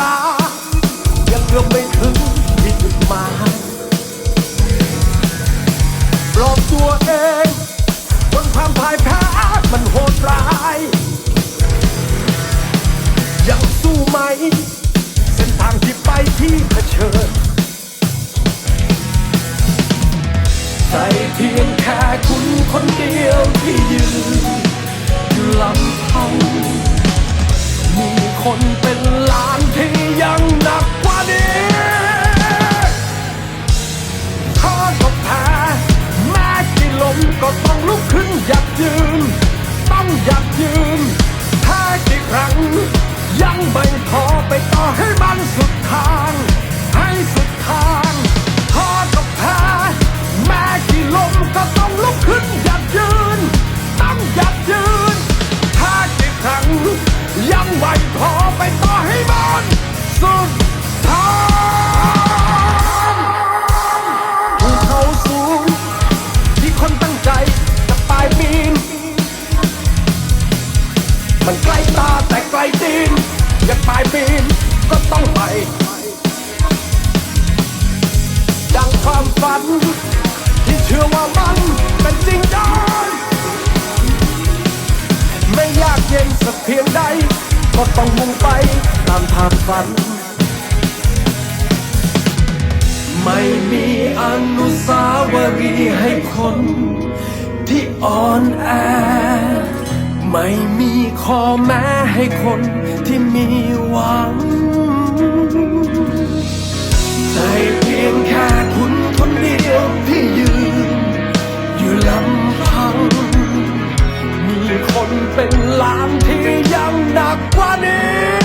ลา ยังเกือบไม่ถึงที่จุดหมายปลอบตัวเองบนความพ่ายแพ้มันโหดร้าย ยังสู้ไหม เส้นทางที่ไปที่เผชิญใจเพียงแค่คุณคนเดียวที่ยืนอยู่ลำพัง คนเป็นล้านที่ยังหนักกว่านี้ข้อก็แพ้แม้ที่ล้มก็ต้องลุกขึ้นหยัดยืน ต้องหยัดยืนแพ้กี่ครั้ง สุดทางภูเขาสูง ที่คนตั้งใจจะไปปีน มันใกล้ตาแต่ไกลตีน อยากไปปีนก็ต้องไป ดังความฝัน ที่เชื่อว่ามันเป็นจริงได้ไม่ยากเย็นสักเพียงใด ก็ต้องมุ่งไปตามทาง ฝัน ไม่มีอนุสาวรีย์ให้คนที่อ่อนแอ ไม่มีข้อแม้ให้คนที่มีหวัง ใจเพียงแค่คุณคนเดียวที่ยืน อยู่ลำพัง มีคนเป็นล้านที่ยังหนักกว่านี้